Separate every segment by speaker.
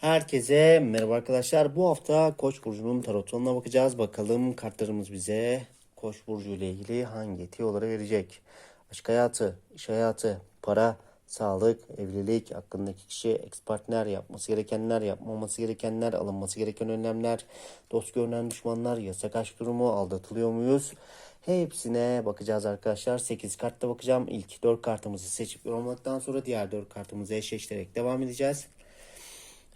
Speaker 1: Herkese merhaba arkadaşlar. Bu hafta Koç burcunun tarotununa bakacağız. Bakalım kartlarımız bize Koç burcu ile ilgili hangi tiyoları verecek? Aşk hayatı, iş hayatı, para, sağlık, evlilik, hakkındaki kişi, ex partner, yapması gerekenler, yapmaması gerekenler, alınması gereken önlemler, dost görünen düşmanlar, yasak aşk durumu, aldatılıyor muyuz? Hepsine bakacağız arkadaşlar. 8 kartta bakacağım. İlk 4 kartımızı seçip yorumladıktan sonra diğer 4 kartımızı eşleştirerek devam edeceğiz.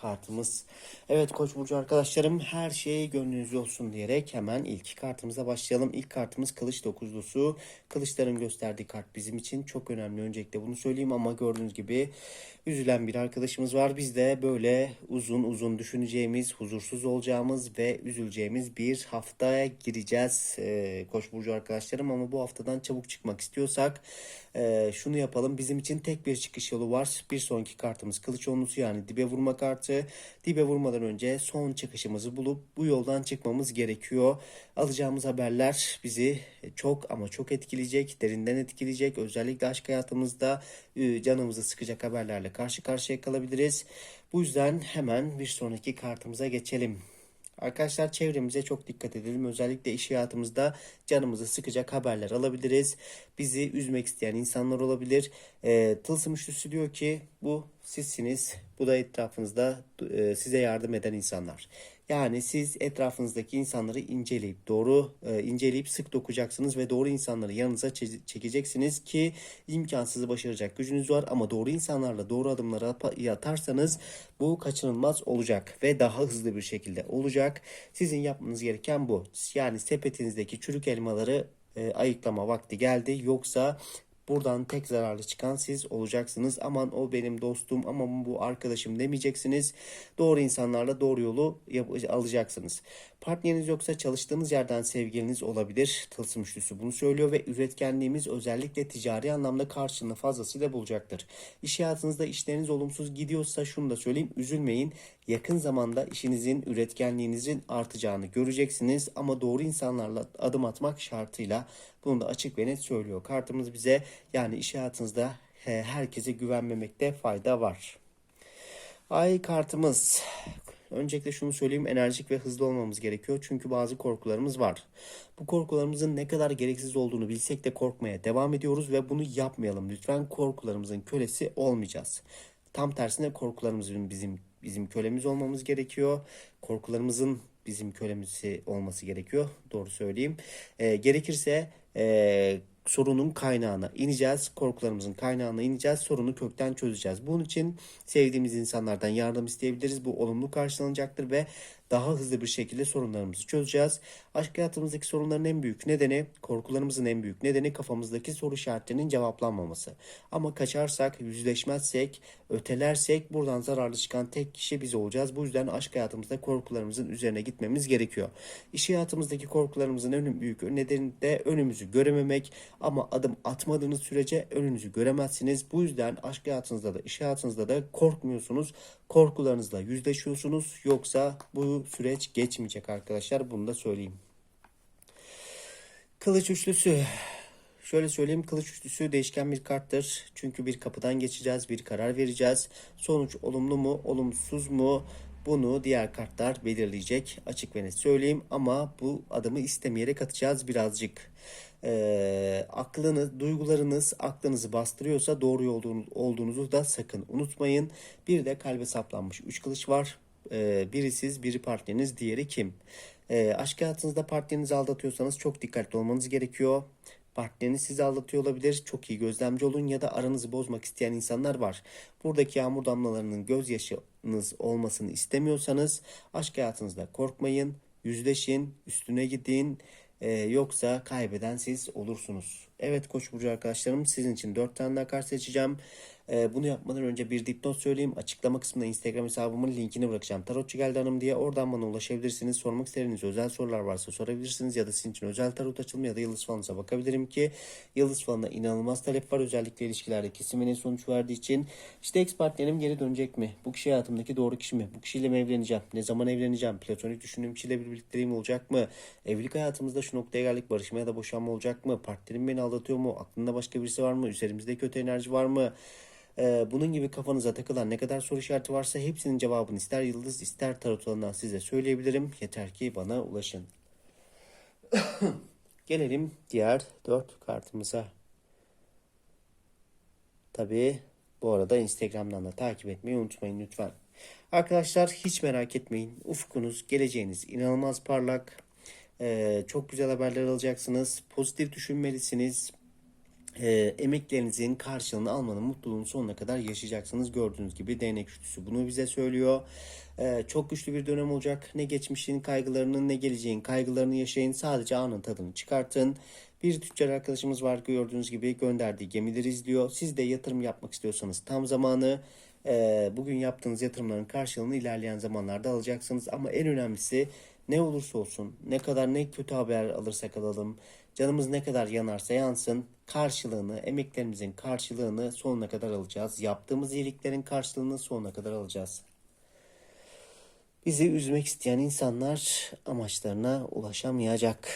Speaker 1: kartımız. Evet Koç burcu arkadaşlarım her şey gönlünüzce olsun diyerek hemen ilk kartımıza başlayalım. İlk kartımız kılıç dokuzlusu. Kılıçların gösterdiği kart bizim için çok önemli. Öncelikle bunu söyleyeyim ama gördüğünüz gibi üzülen bir arkadaşımız var. Biz de böyle uzun uzun düşüneceğimiz, huzursuz olacağımız ve üzüleceğimiz bir haftaya gireceğiz ee, Koç burcu arkadaşlarım ama bu haftadan çabuk çıkmak istiyorsak e, şunu yapalım. Bizim için tek bir çıkış yolu var. Bir sonraki kartımız kılıç onlusu yani dibe vurma kartı. Dibe vurmadan önce son çıkışımızı bulup bu yoldan çıkmamız gerekiyor. Alacağımız haberler bizi çok ama çok etkileyecek, derinden etkileyecek. Özellikle aşk hayatımızda e, canımızı sıkacak haberlerle karşı karşıya kalabiliriz. Bu yüzden hemen bir sonraki kartımıza geçelim. Arkadaşlar çevremize çok dikkat edelim. Özellikle iş hayatımızda canımızı sıkacak haberler alabiliriz. Bizi üzmek isteyen insanlar olabilir. E, Tılsım üçlüsü diyor ki bu sizsiniz. Bu da etrafınızda e, size yardım eden insanlar. Yani siz etrafınızdaki insanları inceleyip doğru e, inceleyip sık dokuyacaksınız ve doğru insanları yanınıza çe- çekeceksiniz ki imkansızı başaracak gücünüz var ama doğru insanlarla doğru adımları atarsanız bu kaçınılmaz olacak ve daha hızlı bir şekilde olacak. Sizin yapmanız gereken bu. Yani sepetinizdeki çürük elmaları e, ayıklama vakti geldi. Yoksa Buradan tek zararlı çıkan siz olacaksınız. Aman o benim dostum, aman bu arkadaşım demeyeceksiniz. Doğru insanlarla doğru yolu alacaksınız. Partneriniz yoksa çalıştığınız yerden sevgiliniz olabilir. Tılsım üçlüsü bunu söylüyor ve üretkenliğimiz özellikle ticari anlamda karşılığını fazlasıyla bulacaktır. İş hayatınızda işleriniz olumsuz gidiyorsa şunu da söyleyeyim. Üzülmeyin. Yakın zamanda işinizin, üretkenliğinizin artacağını göreceksiniz. Ama doğru insanlarla adım atmak şartıyla bunu da açık ve net söylüyor. Kartımız bize yani iş hayatınızda he, herkese güvenmemekte fayda var. Ay kartımız. Öncelikle şunu söyleyeyim enerjik ve hızlı olmamız gerekiyor. Çünkü bazı korkularımız var. Bu korkularımızın ne kadar gereksiz olduğunu bilsek de korkmaya devam ediyoruz ve bunu yapmayalım. Lütfen korkularımızın kölesi olmayacağız. Tam tersine korkularımızın bizim bizim kölemiz olmamız gerekiyor. Korkularımızın bizim kölemizi olması gerekiyor. Doğru söyleyeyim. Ee, gerekirse e, sorunun kaynağına ineceğiz. Korkularımızın kaynağına ineceğiz. Sorunu kökten çözeceğiz. Bunun için sevdiğimiz insanlardan yardım isteyebiliriz. Bu olumlu karşılanacaktır ve daha hızlı bir şekilde sorunlarımızı çözeceğiz. Aşk hayatımızdaki sorunların en büyük nedeni, korkularımızın en büyük nedeni kafamızdaki soru işaretlerinin cevaplanmaması. Ama kaçarsak, yüzleşmezsek, ötelersek buradan zararlı çıkan tek kişi biz olacağız. Bu yüzden aşk hayatımızda korkularımızın üzerine gitmemiz gerekiyor. İş hayatımızdaki korkularımızın en büyük nedeni de önümüzü görememek ama adım atmadığınız sürece önünüzü göremezsiniz. Bu yüzden aşk hayatınızda da iş hayatınızda da korkmuyorsunuz. Korkularınızla yüzleşiyorsunuz. Yoksa bu süreç geçmeyecek arkadaşlar. Bunu da söyleyeyim. Kılıç üçlüsü. Şöyle söyleyeyim kılıç üçlüsü değişken bir karttır. Çünkü bir kapıdan geçeceğiz, bir karar vereceğiz. Sonuç olumlu mu, olumsuz mu? Bunu diğer kartlar belirleyecek. Açık ve net söyleyeyim ama bu adımı istemeyerek atacağız birazcık. Ee, aklını, duygularınız aklınızı bastırıyorsa doğru olduğunuzu da sakın unutmayın. Bir de kalbe saplanmış üç kılıç var. Ee, biri siz, biri partneriniz, diğeri kim? Ee, aşk hayatınızda partnerinizi aldatıyorsanız çok dikkatli olmanız gerekiyor. Partneriniz sizi aldatıyor olabilir. Çok iyi gözlemci olun ya da aranızı bozmak isteyen insanlar var. Buradaki yağmur damlalarının gözyaşınız olmasını istemiyorsanız aşk hayatınızda korkmayın, yüzleşin, üstüne gidin. Ee, yoksa kaybeden siz olursunuz. Evet Koç burcu arkadaşlarım sizin için 4 tane daha seçeceğim. Ee, bunu yapmadan önce bir dipnot söyleyeyim. Açıklama kısmında Instagram hesabımın linkini bırakacağım. Tarotçu geldi hanım diye oradan bana ulaşabilirsiniz. Sormak istediğiniz özel sorular varsa sorabilirsiniz. Ya da sizin için özel tarot açılımı ya da yıldız falınıza bakabilirim ki yıldız falına inanılmaz talep var. Özellikle ilişkilerde kesiminin sonuç verdiği için. İşte ex partnerim geri dönecek mi? Bu kişi hayatımdaki doğru kişi mi? Bu kişiyle mi evleneceğim? Ne zaman evleneceğim? Platonik düşündüğüm kişiyle bir birlikteliğim olacak mı? Evlilik hayatımızda şu noktaya geldik. Barışma ya da boşanma olacak mı? Partnerim beni aldatıyor mu? Aklında başka birisi var mı? Üzerimizde kötü enerji var mı? Ee, bunun gibi kafanıza takılan ne kadar soru işareti varsa hepsinin cevabını ister yıldız ister tarot alanından size söyleyebilirim. Yeter ki bana ulaşın. Gelelim diğer dört kartımıza. Tabii bu arada Instagram'dan da takip etmeyi unutmayın lütfen. Arkadaşlar hiç merak etmeyin. Ufkunuz, geleceğiniz inanılmaz parlak. Ee, çok güzel haberler alacaksınız. Pozitif düşünmelisiniz. Ee, emeklerinizin karşılığını almanın mutluluğunu sonuna kadar yaşayacaksınız. Gördüğünüz gibi değnek üçlüsü bunu bize söylüyor. Ee, çok güçlü bir dönem olacak. Ne geçmişin kaygılarını ne geleceğin kaygılarını yaşayın. Sadece anın tadını çıkartın. Bir tüccar arkadaşımız var gördüğünüz gibi gönderdiği gemileri izliyor. Siz de yatırım yapmak istiyorsanız tam zamanı. Ee, bugün yaptığınız yatırımların karşılığını ilerleyen zamanlarda alacaksınız. Ama en önemlisi ne olursa olsun, ne kadar ne kötü haber alırsak alalım, canımız ne kadar yanarsa yansın, karşılığını, emeklerimizin karşılığını sonuna kadar alacağız. Yaptığımız iyiliklerin karşılığını sonuna kadar alacağız. Bizi üzmek isteyen insanlar amaçlarına ulaşamayacak.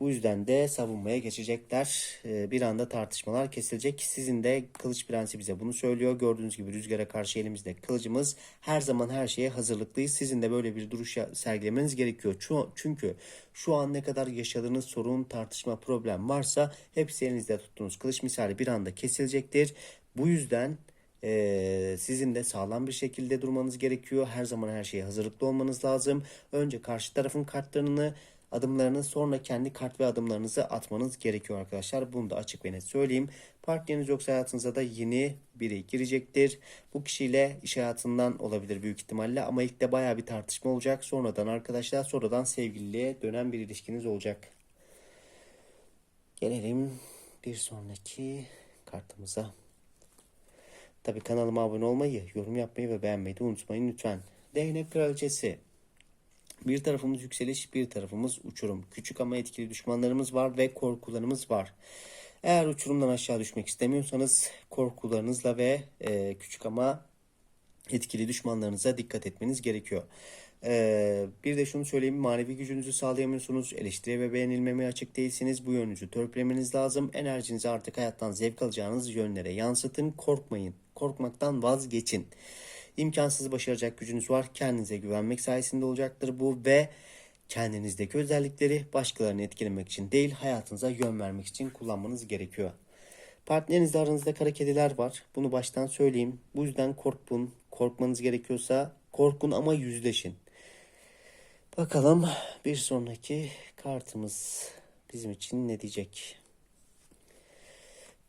Speaker 1: Bu yüzden de savunmaya geçecekler. Ee, Bir anda tartışmalar kesilecek. Sizin de kılıç prensi bize bunu söylüyor. Gördüğünüz gibi rüzgara karşı elimizde kılıcımız. Her zaman her şeye hazırlıklıyız. Sizin de böyle bir duruş sergilemeniz gerekiyor. Çünkü şu an ne kadar yaşadığınız sorun, tartışma, problem varsa hepsi elinizde tuttuğunuz kılıç misali bir anda kesilecektir. Bu yüzden ee, sizin de sağlam bir şekilde durmanız gerekiyor. Her zaman her şeye hazırlıklı olmanız lazım. Önce karşı tarafın kartlarını, adımlarını sonra kendi kart ve adımlarınızı atmanız gerekiyor arkadaşlar. Bunu da açık ve net söyleyeyim. Partneriniz yoksa hayatınıza da yeni biri girecektir. Bu kişiyle iş hayatından olabilir büyük ihtimalle ama ilk de baya bir tartışma olacak. Sonradan arkadaşlar sonradan sevgililiğe dönen bir ilişkiniz olacak. Gelelim bir sonraki kartımıza. Tabii kanalıma abone olmayı, yorum yapmayı ve beğenmeyi de unutmayın lütfen. Değnek Kraliçesi. Bir tarafımız yükseliş, bir tarafımız uçurum. Küçük ama etkili düşmanlarımız var ve korkularımız var. Eğer uçurumdan aşağı düşmek istemiyorsanız korkularınızla ve e, küçük ama etkili düşmanlarınıza dikkat etmeniz gerekiyor. Ee, bir de şunu söyleyeyim manevi gücünüzü sağlayamıyorsunuz. Eleştiriye ve beğenilmemeye açık değilsiniz. Bu yönünüzü törpülemeniz lazım. Enerjinizi artık hayattan zevk alacağınız yönlere yansıtın. Korkmayın. Korkmaktan vazgeçin. İmkansız başaracak gücünüz var. Kendinize güvenmek sayesinde olacaktır bu ve kendinizdeki özellikleri başkalarını etkilemek için değil hayatınıza yön vermek için kullanmanız gerekiyor. Partnerinizle aranızda kara kediler var. Bunu baştan söyleyeyim. Bu yüzden korkun. Korkmanız gerekiyorsa korkun ama yüzleşin. Bakalım bir sonraki kartımız bizim için ne diyecek?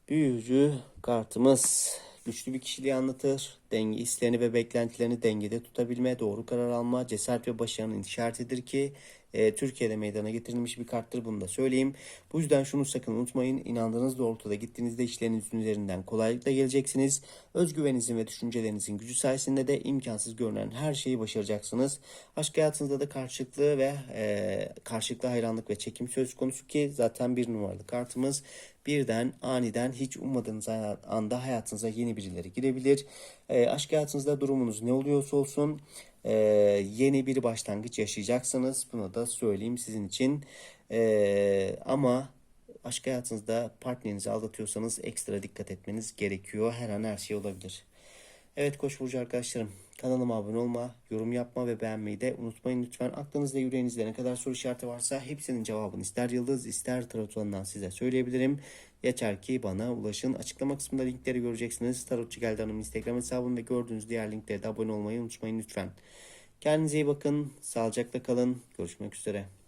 Speaker 1: Büyücü kartımız güçlü bir kişiliği anlatır. Denge, hislerini ve beklentilerini dengede tutabilme, doğru karar alma, cesaret ve başarının işaretidir ki e, Türkiye'de meydana getirilmiş bir karttır bunu da söyleyeyim. Bu yüzden şunu sakın unutmayın. İnandığınız doğrultuda gittiğinizde işlerinizin üzerinden kolaylıkla geleceksiniz. Özgüveninizin ve düşüncelerinizin gücü sayesinde de imkansız görünen her şeyi başaracaksınız. Aşk hayatınızda da karşılıklı ve e, karşılıklı hayranlık ve çekim söz konusu ki zaten bir numaralı kartımız. Birden aniden hiç ummadığınız anda hayatınıza yeni birileri girebilir. E, aşk hayatınızda durumunuz ne oluyorsa olsun e, yeni bir başlangıç yaşayacaksınız. Bunu da söyleyeyim sizin için. E, ama aşk hayatınızda partnerinizi aldatıyorsanız ekstra dikkat etmeniz gerekiyor. Her an her şey olabilir. Evet Koç burcu arkadaşlarım kanalıma abone olma, yorum yapma ve beğenmeyi de unutmayın lütfen. Aklınızda yüreğinizde ne kadar soru işareti varsa hepsinin cevabını ister yıldız ister tarot size söyleyebilirim. Yeter ki bana ulaşın. Açıklama kısmında linkleri göreceksiniz. Tarotçu Geldi Hanım Instagram hesabım ve gördüğünüz diğer linklere de abone olmayı unutmayın lütfen. Kendinize iyi bakın. Sağlıcakla kalın. Görüşmek üzere.